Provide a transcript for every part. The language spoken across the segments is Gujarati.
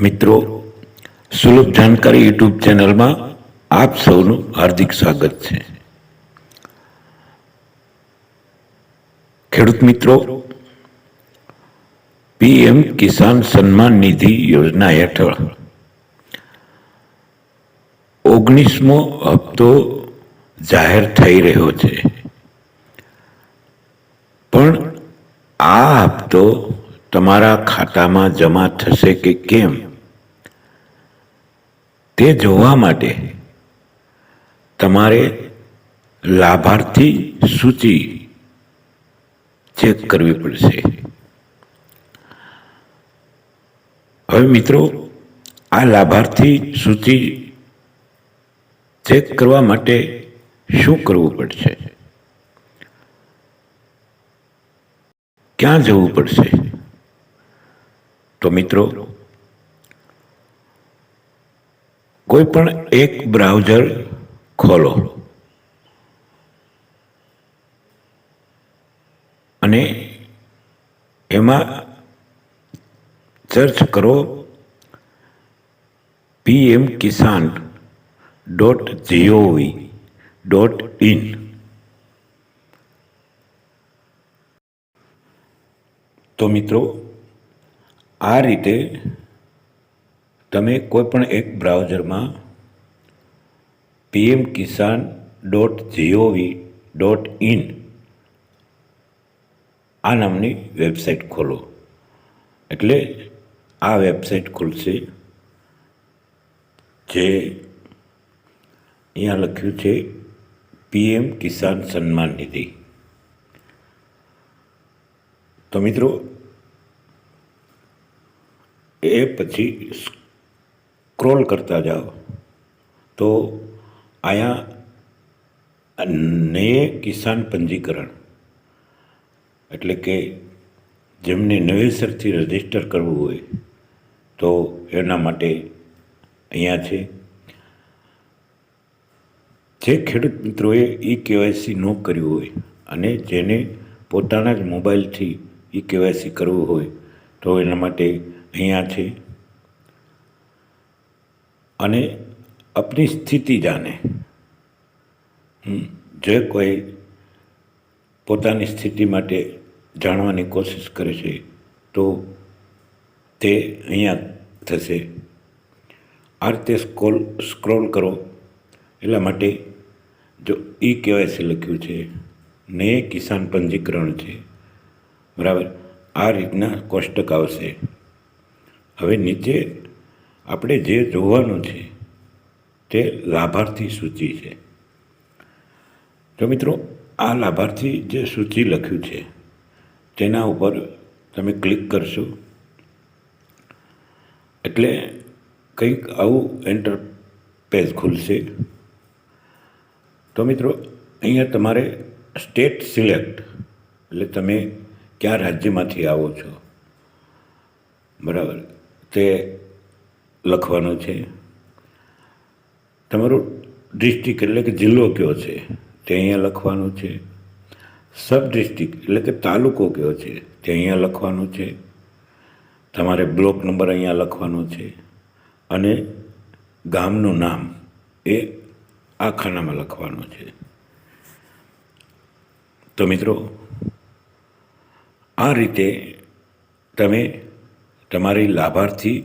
મિત્રો, સુલભ જાણકારી યુટ્યુબ ચેનલમાં આપ સૌનું હાર્દિક સ્વાગત છે. ખેડૂત મિત્રો, પીએમ કિસાન સન્માન નિધિ યોજના હેઠળ ઓગણીસમો હપ્તો જાહેર થઈ રહ્યો છે. પણ આ હપ્તો તમારા ખાતામાં જમા થશે કે કેમ? તે જોવા માટે તમારે લાભાર્થી સૂચિ ચેક કરવી પડશે. હવે મિત્રો, આ લાભાર્થી સૂચિ ચેક કરવા માટે શું કરવું પડશે? ક્યાં જવું પડશે? તો મિત્રો કોઈ પણ એક બ્રાઉઝર ખોલો અને એમાં સર્ચ કરો PM Kisan dot G O V. Dot મિત્રો આ રીતે તમે કોઈ પણ એક બ્રાઉઝરમાં PM Kisan dot G O V dot in website ખોલો. એટલે આ વેબસાઇટ ખુલશે જે અહીંયા લખ્યું છે પીએમ કિસાન સન્માન નિધિ. તો મિત્રો એ પછી સ્ક્રોલ કરતા જાઓ. તો અહીંયા ને કિસાન પંજીકરણ. એટલે કે જેમને નવેસરથી રજિસ્ટર કરવું હોય, તો એના માટે અહીંયા છે. જે ખેડૂત મિત્રોએ ઈ કેવાયસી ન કર્યું હોય અને જેને પોતાના જ મોબાઈલથી ઈ કેવાયસી કરવું હોય, તો એના માટે અહીંયા છે. અને આપની સ્થિતિ જાણે. જે કોઈ પોતાની સ્થિતિ માટે જાણવાની કોશિશ કરે છે, તો તે અહીંયા થશે. આ રીતે સ્કોલ, સ્ક્રોલ કરો. એટલા માટે જો ઈ કેવાયસી લખ્યું છે, ને કિસાન પંજીકરણ છે. બરાબર. આ રીતના કોષ્ટક આવશે. હવે નીચે આપણે જે જોવાનું છે તે લાભાર્થી સૂચિ છે. તો મિત્રો, આ લાભાર્થી જે સૂચિ લખ્યું છે, તેના ઉપર તમે ક્લિક કરશો. એટલે કંઈક આવું એન્ટર પેજ ખુલશે. તો મિત્રો, અહીંયા તમારે સ્ટેટ સિલેક્ટ, એટલે તમે કયા રાજ્યમાંથી આવો છો? બરાબર. તે લખવાનું છે. તમારું ડિસ્ટ્રિક્ટ એટલે કે જિલ્લો કયો છે? તે અહીંયા લખવાનું છે. સબ ડિસ્ટ્રિક્ટ એટલે કે તાલુકો કયો છે? તે અહીંયા લખવાનું છે. તમારે બ્લોક નંબર અહીંયા લખવાનો છે. અને ગામનું નામ એ આ ખાનામાં લખવાનું છે. તો મિત્રો, આ રીતે તમે તમારી લાભાર્થી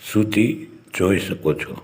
સૂચિ જોઈ શકો છો.